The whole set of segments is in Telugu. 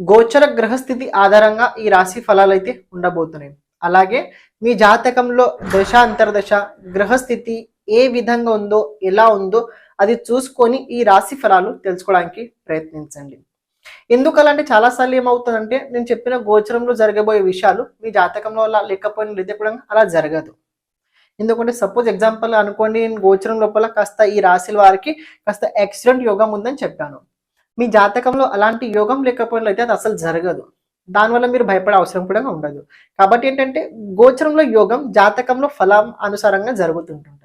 గోచర గ్రహస్థితి ఆధారంగా ఈ రాశి ఫలాలు అయితే ఉండబోతున్నాయి. అలాగే మీ జాతకంలో దశ అంతర్దశ గ్రహస్థితి ఏ విధంగా ఉందో ఎలా ఉందో అది చూసుకొని ఈ రాశి ఫలాలు తెలుసుకోవడానికి ప్రయత్నించండి. ఎందుకలాంటి చాలా చాలాసార్లు ఏమవుతుందంటే నేను చెప్పిన గోచరంలో జరగబోయే విషయాలు మీ జాతకంలో అలా లేకపోయిన లేదా కూడా అలా జరగదు. ఎందుకంటే సపోజ్ ఎగ్జాంపుల్ అనుకోండి నేను గోచరం లోపల కాస్త ఈ రాశుల వారికి కాస్త యాక్సిడెంట్ యోగం ఉందని చెప్పాను. మీ జాతకంలో అలాంటి యోగం లేకపోయినట్లయితే అది అసలు జరగదు. దానివల్ల మీరు భయపడే అవసరం కూడా ఉండదు. కాబట్టి ఏంటంటే గోచరంలో యోగం జాతకంలో ఫలం అనుసారంగా జరుగుతుంటుంటుంది.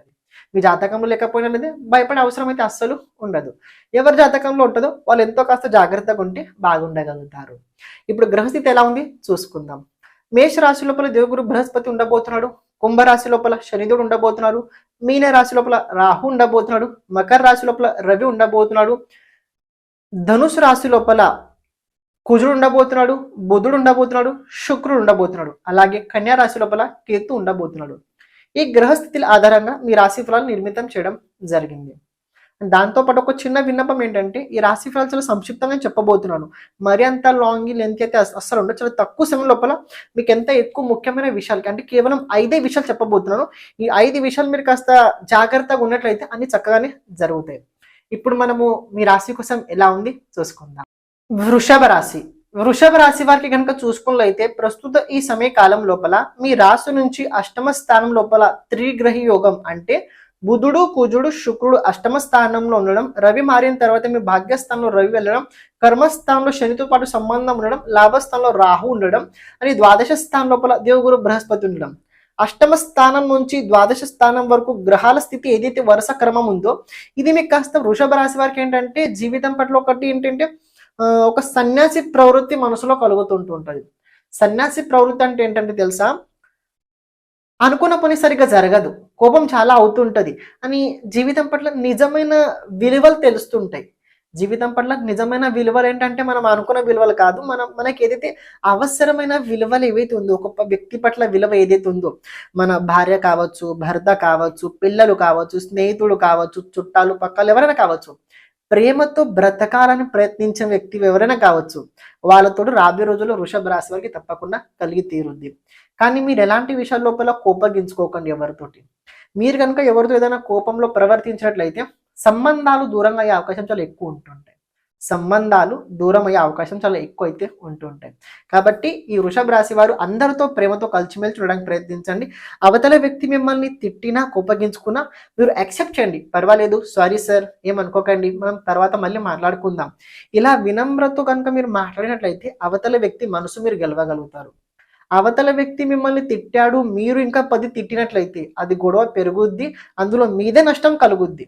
మీ జాతకంలో అయితే భయపడే అవసరం అయితే అస్సలు ఉండదు. ఎవరి జాతకంలో ఉంటుందో వాళ్ళు ఎంతో కాస్త జాగ్రత్తగా ఉంటే బాగుండగలుగుతారు. ఇప్పుడు గ్రహస్థితి ఎలా ఉంది? చూసుకుందాం. మేష రాశి లోపల దేవగురు బృహస్పతి ఉండబోతున్నాడు. కుంభరాశి లోపల శనిదుడు ఉండబోతున్నాడు. మీన రాశి లోపల రాహు ఉండబోతున్నాడు. మకర రాశి లోపల రవి ఉండబోతున్నాడు. ధనుసు రాశి లోపల కుజుడు ఉండబోతున్నాడు బుధుడు ఉండబోతున్నాడు శుక్రుడు ఉండబోతున్నాడు అలాగే కన్యా రాశి లోపల కేతు ఉండబోతున్నాడు. ఈ గ్రహస్థితుల ఆధారంగా మీ రాశి ఫలాలు నిర్మితం చేయడం జరిగింది. దాంతోపాటు ఒక చిన్న విన్నపం ఏంటంటే ఈ రాశి ఫలాలు చాలా సంక్షిప్తంగా చెప్పబోతున్నాను. మరి అంత లాంగ్ లెంత్ అయితే అస్సలు ఉండదు చాలా తక్కువ సమయం లోపల మీకు ఎంత ఎక్కువ ముఖ్యమైన విషయాలు అంటే కేవలం ఐదే విషయాలు చెప్పబోతున్నాను. ఈ ఐదు విషయాలు మీరు కాస్త జాగ్రత్తగా ఉన్నట్లయితే అన్ని చక్కగానే జరుగుతాయి. ఇప్పుడు మనము మీ రాశి కోసం ఎలా ఉంది చూసుకుందాం. వృషభ రాశి. వృషభ రాశి వారికి కనుక చూసుకున్నట్లయితే ప్రస్తుత ఈ సమయ కాలం లోపల మీ రాశి నుంచి అష్టమ స్థానం లోపల త్రిగ్రహి యోగం అంటే బుధుడు కుజుడు శుక్రుడు అష్టమ స్థానంలో ఉండడం రవి మారిన తర్వాత మీ భాగ్యస్థానంలో రవి వెళ్ళడం కర్మస్థానంలో శనితో పాటు సంబంధం ఉండడం లాభస్థానంలో రాహు ఉండడం అని ద్వాదశ స్థానం లోపల దేవగురు బృహస్పతి ఉండడం. అష్టమ స్థానం నుంచి ద్వాదశ స్థానం వరకు గ్రహాల స్థితి ఏదైతే వరుస క్రమం ఉందో ఇది మీకు కాస్త వృషభ రాశి వారికి ఏంటంటే జీవితం పట్ల ఒకటి ఏంటంటే ఆ, ఒక సన్యాసి ప్రవృత్తి మనసులో కలుగుతుంటూ ఉంటుంది. సన్యాసి ప్రవృత్తి అంటే ఏంటంటే తెలుసా? అనుకున్న పని సరిగ్గా జరగదు. కోపం చాలా అవుతుంటది. అని జీవితం పట్ల నిజమైన విలువలు తెలుస్తుంటాయి. జీవితం పట్ల నిజమైన విలువలు ఏంటంటే మనం అనుకున్న విలువలు కాదు. మనం మనకి ఏదైతే అవసరమైన విలువలు ఏవైతే ఉందో ఒక వ్యక్తి పట్ల విలువ ఏదైతే ఉందో మన భార్య కావచ్చు భర్త కావచ్చు పిల్లలు కావచ్చు స్నేహితుడు కావచ్చు చుట్టాలు పక్కలు ఎవరైనా కావచ్చు ప్రేమతో బ్రతకాలని ప్రయత్నించే వ్యక్తి ఎవరైనా కావచ్చు వాళ్ళతో రాబోయే రోజుల్లో వృషభ రాశి వారికి తప్పకుండా కలిగి తీరుద్ది. కానీ మీరు ఎలాంటి విషయాల లోపల కోపగించుకోకండి ఎవరితోటి. మీరు కనుక ఎవరితో ఏదైనా కోపంలో ప్రవర్తించినట్లయితే సంబంధాలు దూరంగా అయ్యే అవకాశం చాలా ఎక్కువ ఉంటుంటాయి. సంబంధాలు దూరం అయ్యే అవకాశం చాలా ఎక్కువ అయితే ఉంటుంటాయి. కాబట్టి ఈ వృషభ రాశి వారు అందరితో ప్రేమతో కలిసిమెలిసి చూడడానికి ప్రయత్నించండి. అవతల వ్యక్తి మిమ్మల్ని తిట్టినా కోపగించుకున్నా మీరు యాక్సెప్ట్ చేయండి. పర్వాలేదు సారీ సార్ ఏమనుకోకండి. మనం తర్వాత మళ్ళీ మాట్లాడుకుందాం. ఇలా వినమ్రతో కనుక మీరు మాట్లాడినట్లయితే అవతల వ్యక్తి మనసు మీరు గెలవగలుగుతారు. అవతల వ్యక్తి మిమ్మల్ని తిట్టాడు మీరు ఇంకా పది తిట్టినట్లయితే అది గొడవ పెరుగుద్ది అందులో మీదే నష్టం కలుగుద్ది.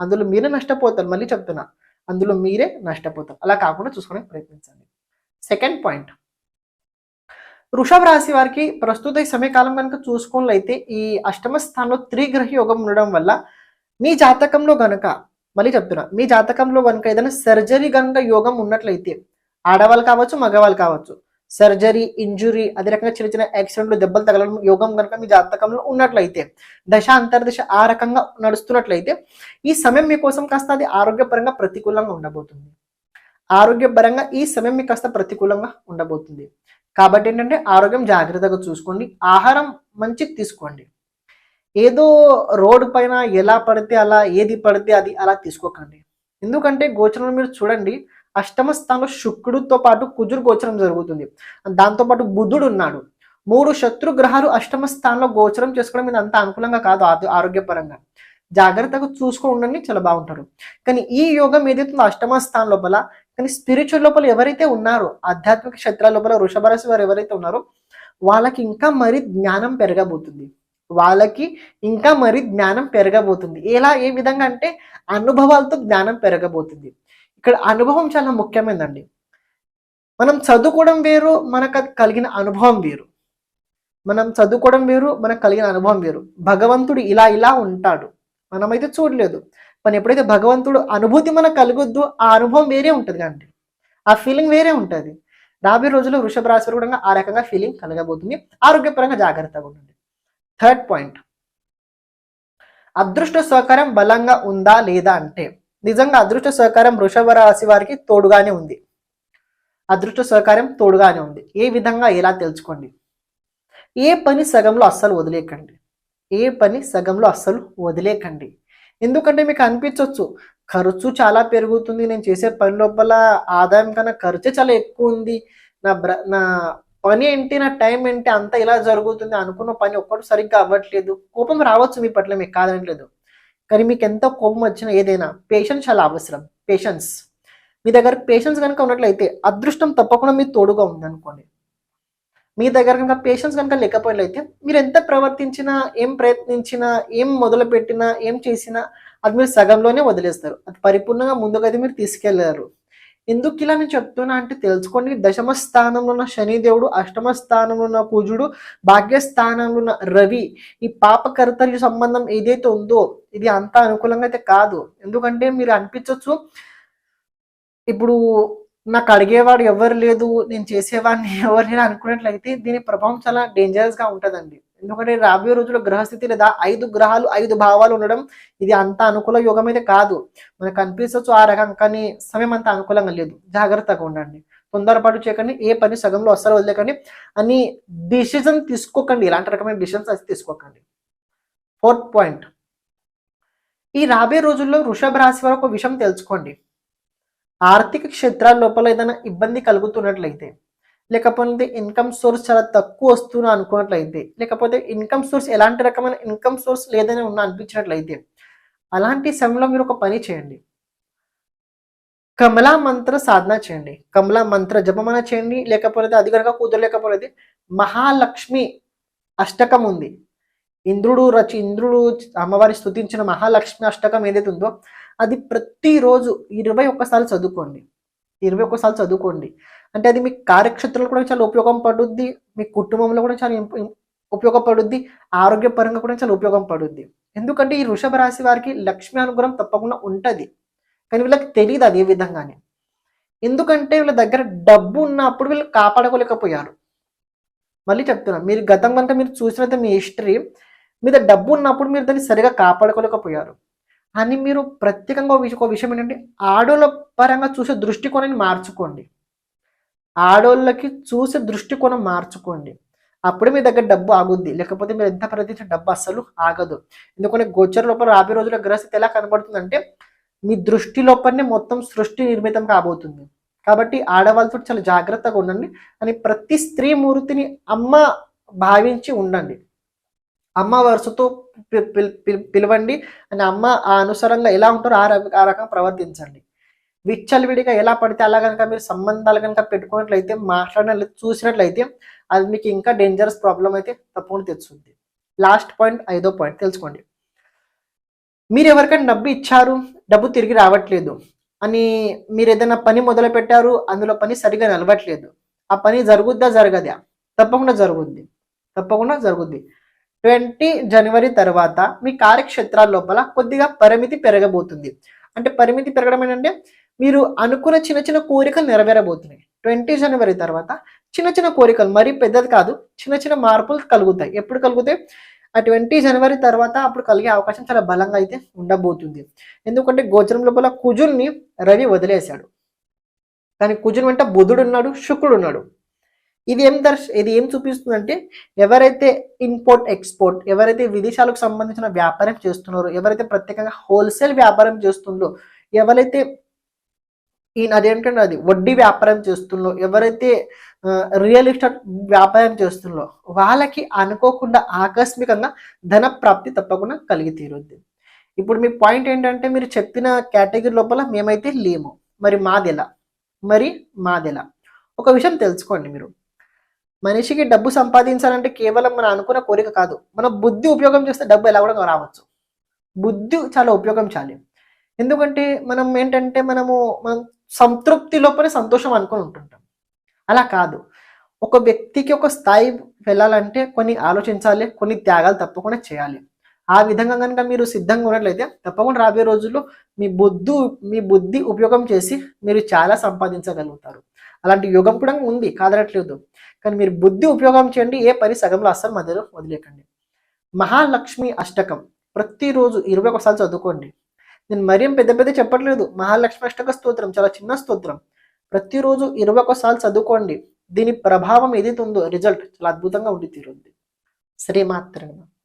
అందులో మీరే నష్టపోతారు మళ్ళీ చెప్తున్నా. అందులో మీరే నష్టపోతారు. అలా కాకుండా చూసుకోవడానికి ప్రయత్నించండి. సెకండ్ పాయింట్ వృషభ రాశి వారికి ప్రస్తుత ఈ సమయకాలం కనుక చూసుకున్నట్లయితే ఈ అష్టమ స్థానంలో త్రిగ్రహ యోగం ఉండడం వల్ల మీ జాతకంలో గనుక మళ్ళీ చెప్తున్నా మీ జాతకంలో కనుక ఏదైనా సర్జరీ కనుక యోగం ఉన్నట్లయితే ఆడవాళ్ళు కావచ్చు మగవాళ్ళు కావచ్చు సర్జరీ ఇంజురీ అదే రకంగా చిన్న చిన్న యాక్సిడెంట్లు దెబ్బలు తగలడం యోగం కనుక మీ జాతకంలో ఉన్నట్లయితే దశ అంతర్దశ ఆ రకంగా నడుస్తున్నట్లయితే ఈ సమయం మీకోసం కాస్త అది ఆరోగ్యపరంగా ప్రతికూలంగా ఉండబోతుంది. ఆరోగ్యపరంగా ఈ సమయం మీకు కాస్త ప్రతికూలంగా ఉండబోతుంది. కాబట్టి ఏంటంటే ఆరోగ్యం జాగ్రత్తగా చూసుకోండి. ఆహారం మంచి తీసుకోండి. ఏదో రోడ్డు పైన ఎలా పడితే అలా ఏది పడితే అది అలా తీసుకోకండి. ఎందుకంటే గోచరంలో మీరు చూడండి అష్టమ స్థానంలో శుక్రుడితో పాటు కుజుడు గోచరం జరుగుతుంది. దాంతో పాటు బుధుడు ఉన్నాడు. మూడు శత్రు గ్రహాలు అష్టమ స్థానంలో గోచరం చేసుకోవడం ఇది అంత అనుకూలంగా కాదు ఆరోగ్యపరంగా. జాగ్రత్తగా చూసుకొని ఉండండి చాలా బాగుంటారు. కానీ ఈ యోగం ఏదైతే అష్టమ స్థానం లోపల కానీ స్పిరిచువల్ లోపల ఎవరైతే ఉన్నారో ఆధ్యాత్మిక క్షేత్రాల లోపల వృషభ రాశి వారు ఎవరైతే ఉన్నారో వాళ్ళకి ఇంకా మరి జ్ఞానం పెరగబోతుంది. వాళ్ళకి ఇంకా మరి జ్ఞానం పెరగబోతుంది. ఎలా ఏ విధంగా అంటే అనుభవాలతో జ్ఞానం పెరగబోతుంది. ఇక్కడ అనుభవం చాలా ముఖ్యమైనదండి మనం చదువుకోవడం వేరు మనకు కలిగిన అనుభవం వేరు. మనం చదువుకోవడం వేరు మనకు కలిగిన అనుభవం వేరు. భగవంతుడు ఇలా ఇలా ఉంటాడు. మనమైతే చూడలేదు. మనం ఎప్పుడైతే భగవంతుడు అనుభూతి మనకు కలుగుద్దో ఆ అనుభవం వేరే ఉంటుంది అండి ఆ ఫీలింగ్ వేరే ఉంటుంది. రాబోయే రోజుల్లో వృషభ రాశి కూడా ఆ రకంగా ఫీలింగ్ కలగబోతుంది. ఆరోగ్యపరంగా జాగ్రత్తగా ఉండండి. థర్డ్ పాయింట్ అదృష్ట సహకారం బలంగా ఉందా లేదా అంటే నిజంగా అదృష్ట సహకారం వృషభ రాశి వారికి తోడుగానే ఉంది. అదృష్ట సహకారం తోడుగానే ఉంది. ఏ విధంగా ఎలా తెలుసుకోండి? ఏ పని సగంలో అస్సలు వదిలేకండి ఏ పని సగంలో అస్సలు వదిలేకండి ఎందుకంటే మీకు అనిపించవచ్చు ఖర్చు చాలా పెరుగుతుంది నేను చేసే పని లోపల ఆదాయం కన్నా ఖర్చే చాలా ఎక్కువ ఉంది. నా బ్ర నా పని ఏంటి నా టైం ఏంటి అంతా ఇలా జరుగుతుంది అనుకున్న పని ఒక్కటి సరిగ్గా అవ్వట్లేదు. కోపం రావచ్చు మీ పట్ల మీకు కాదనట్లేదు. కానీ మీకు ఎంత కోపం వచ్చినా ఏదైనా పేషెన్స్ చాలా అవసరం. పేషెన్స్ మీ దగ్గర పేషెన్స్ కనుక ఉన్నట్లయితే అదృష్టం తప్పకుండా మీ తోడుగా ఉందనుకోండి. మీ దగ్గర కనుక పేషెన్స్ కనుక లేకపోయినట్లయితే మీరు ఎంత ప్రవర్తించినా ఏం ప్రయత్నించినా ఏం మొదలు పెట్టినా ఏం చేసినా అది మీరు సగంలోనే వదిలేస్తారు. అది పరిపూర్ణంగా ముందుగా అయితే మీరు తీసుకెళ్ళారు. ఎందుకు ఇలా నేను చెప్తున్నా అంటే తెలుసుకోండి దశమ స్థానంలో ఉన్న శనిదేవుడు అష్టమ స్థానంలో ఉన్న కుజుడు భాగ్య స్థానంలో ఉన్న రవి ఈ పాపకర్తల సంబంధం ఏదైతే ఉందో ఇది అంత అనుకూలంగా అయితే కాదు. ఎందుకంటే మీరు అనిపించవచ్చు ఇప్పుడు నాకు అడిగేవాడు ఎవరు లేదు నేను చేసేవాడిని ఎవరు లేరు అనుకున్నట్లయితే దీని ప్రభావం చాలా డేంజరస్గా ఉంటుందండి. ఎందుకంటే రాబోయే రోజుల్లో గ్రహస్థితి లేదా ఐదు గ్రహాలు ఐదు భావాలు ఉండడం ఇది అంత అనుకూల యోగం అయితే కాదు. మనకు అనిపించవచ్చు ఆ రకం కానీ సమయం అంత అనుకూలంగా లేదు. జాగ్రత్తగా ఉండండి. తొందరపాటు చేయకండి. ఏ పని సగంలో అస్సలు వదిలేకండి. అని డిసిజన్ తీసుకోకండి. ఇలాంటి రకమైన డిసిషన్స్ అది తీసుకోకండి. ఫోర్త్ పాయింట్ ఈ రాబోయే రోజుల్లో వృషభ రాశి వారు ఒక విషయం తెలుసుకోండి. ఆర్థిక క్షేత్రాల లోపల ఏదైనా ఇబ్బంది కలుగుతున్నట్లయితే లేకపోతే ఇన్కమ్ సోర్స్ చాలా తక్కువ వస్తున్నా అనుకున్నట్లయితే లేకపోతే ఇన్కమ్ సోర్స్ ఎలాంటి రకమైన ఇన్కమ్ సోర్స్ లేదని ఉన్న అనిపించినట్లయితే అలాంటి సమయంలో మీరు ఒక పని చేయండి. కమలా మంత్ర సాధన చేయండి. కమలా మంత్ర జపమన చేయండి లేకపోతే అది కనుక కుదరలేకపోతే మహాలక్ష్మి అష్టకం ఉంది. ఇంద్రుడు రచి ఇంద్రుడు అమ్మవారి స్తుతించిన మహాలక్ష్మి అష్టకం ఏదైతే ఉందో అది ప్రతిరోజు ఇరవై ఒక్కసారి చదువుకోండి. ఇరవై ఒక్కసార్లు చదువుకోండి. అంటే అది మీ కార్యక్షేత్రంలో కూడా చాలా ఉపయోగం పడుద్ది మీ కుటుంబంలో కూడా చాలా ఉపయోగపడుద్ది ఆరోగ్యపరంగా కూడా చాలా ఉపయోగం పడుద్ది. ఎందుకంటే ఈ వృషభ రాశి వారికి లక్ష్మి అనుగ్రహం తప్పకుండా ఉంటుంది. కానీ వీళ్ళకి తెలియదు అది ఏ విధంగానే. ఎందుకంటే వీళ్ళ దగ్గర డబ్బు ఉన్నప్పుడు వీళ్ళు కాపాడుకోలేకపోయారు. మళ్ళీ చెప్తున్నా మీరు గతం కనుక మీరు చూసినట్టు మీ హిస్టరీ మీద డబ్బు ఉన్నప్పుడు మీరు దాన్ని సరిగా కాపాడుకోలేకపోయారు. అని మీరు ప్రత్యేకంగా ఒక విషయం- ఏంటంటే ఆడోళ్ళ పరంగా చూసే దృష్టికోణాన్ని మార్చుకోండి. ఆడోళ్ళకి చూసే దృష్టికోణం మార్చుకోండి. అప్పుడు మీ దగ్గర డబ్బు ఆగుద్ది. లేకపోతే మీరు ఎంత ప్రయత్నించిన డబ్బు అస్సలు ఆగదు. ఎందుకంటే గోచర లోపల రాబోయే రోజుల గ్రహస్థితి ఎలా కనబడుతుందంటే మీ దృష్టి లోపలనే మొత్తం సృష్టి నిర్మితం కాబోతుంది. కాబట్టి ఆడవాళ్ళతో చాలా జాగ్రత్తగా ఉండండి. అని ప్రతి స్త్రీ మూర్తిని అమ్మ భావించి ఉండండి. అమ్మ వరుసతో పిలవండి. అని అమ్మ ఆ అనుసరంగా ఎలా ఉంటారో ఆ రక- ఆ రకంగా ప్రవర్తించండి. విచ్చలవిడిగా ఎలా పడితే అలా కనుక మీరు సంబంధాలు కనుక పెట్టుకున్నట్లయితే మాట్లాడిన చూసినట్లయితే అది మీకు ఇంకా డేంజరస్ ప్రాబ్లం అయితే తప్పకుండా తెచ్చుంది లాస్ట్ పాయింట్ ఐదో పాయింట్ తెలుసుకోండి. మీరు ఎవరికైనా డబ్బు ఇచ్చారు డబ్బు తిరిగి రావట్లేదు అని మీరు ఏదైనా పని మొదలు పెట్టారు అందులో పని సరిగా నిలవట్లేదు. ఆ పని జరుగుద్దా జరగదా? తప్పకుండా జరుగుద్ది. తప్పకుండా జరుగుద్ది. ట్వంటీ జనవరి తర్వాత మీ కార్యక్షేత్రాల లోపల కొద్దిగా పరిమితి పెరగబోతుంది. అంటే పరిమితి పెరగడం ఏంటంటే మీరు అనుకున్న చిన్న చిన్న కోరికలు నెరవేరబోతున్నాయి. ట్వంటీ జనవరి తర్వాత చిన్న చిన్న కోరికలు మరీ పెద్దది కాదు చిన్న చిన్న మార్పులు కలుగుతాయి. ఎప్పుడు కలుగుతాయి? ఆ ట్వంటీ జనవరి తర్వాత అప్పుడు కలిగే అవకాశం చాలా బలంగా అయితే ఉండబోతుంది. ఎందుకంటే గోచరం లోపల కుజుల్ని రవి వదిలేశాడు. కానీ కుజుని వెంట బుధుడు ఉన్నాడు శుక్రుడు ఉన్నాడు. ఇది ఏం దర్శ ఇది ఏం చూపిస్తుందంటే ఎవరైతే ఇంపోర్ట్ ఎక్స్పోర్ట్ ఎవరైతే విదేశాలకు సంబంధించిన వ్యాపారం చేస్తున్నారో ఎవరైతే ప్రత్యేకంగా హోల్సేల్ వ్యాపారం చేస్తుందో ఎవరైతే ఈ అదేంటంటే అది వడ్డీ వ్యాపారం చేస్తుందో ఎవరైతే రియల్ ఎస్టేట్ వ్యాపారం చేస్తుందో వాళ్ళకి అనుకోకుండా ఆకస్మికంగా ధన ప్రాప్తి తప్పకుండా కలిగి తీరుద్ది. ఇప్పుడు మీ పాయింట్ ఏంటంటే మీరు చెప్పిన కేటగిరీ లోపల మేమైతే లేము. మరి మాదెలా? మరి మాదెలా? ఒక విషయం తెలుసుకోండి మీరు. మనిషికి డబ్బు సంపాదించాలంటే కేవలం మనం అనుకున్న కోరిక కాదు. మన బుద్ధి ఉపయోగం చేస్తే డబ్బు ఎలా కూడా రావచ్చు. బుద్ధి చాలా ఉపయోగం చాలి. ఎందుకంటే మనం ఏంటంటే మనము మనం సంతృప్తి లోపల సంతోషం అనుకొని ఉంటుంటాం. అలా కాదు. ఒక వ్యక్తికి ఒక స్థాయి వెళ్ళాలంటే కొన్ని ఆలోచించాలి కొన్ని త్యాగాలు తప్పకుండా చేయాలి. ఆ విధంగా కనుక మీరు సిద్ధంగా ఉన్నట్లయితే తప్పకుండా రాబోయే రోజుల్లో మీ బుద్ధి మీ బుద్ధి ఉపయోగం చేసి మీరు చాలా సంపాదించగలుగుతారు. అలాంటి యోగం కూడా ఉంది కాదనట్లేదు. కానీ మీరు బుద్ధి ఉపయోగం చేయండి ఏ పని సగంలో అస్సలు మధ్యలో వదిలేకండి. మహాలక్ష్మి అష్టకం ప్రతిరోజు ఇరవై ఒకసారి చదువుకోండి. నేను మరేం పెద్ద పెద్ద చెప్పట్లేదు మహాలక్ష్మి అష్టక స్తోత్రం చాలా చిన్న స్తోత్రం. ప్రతిరోజు ఇరవై ఒకసారి చదువుకోండి. దీని ప్రభావం ఏదైతే ఉందో రిజల్ట్ చాలా అద్భుతంగా ఉండి తీరుంది శ్రీమాత్రంగా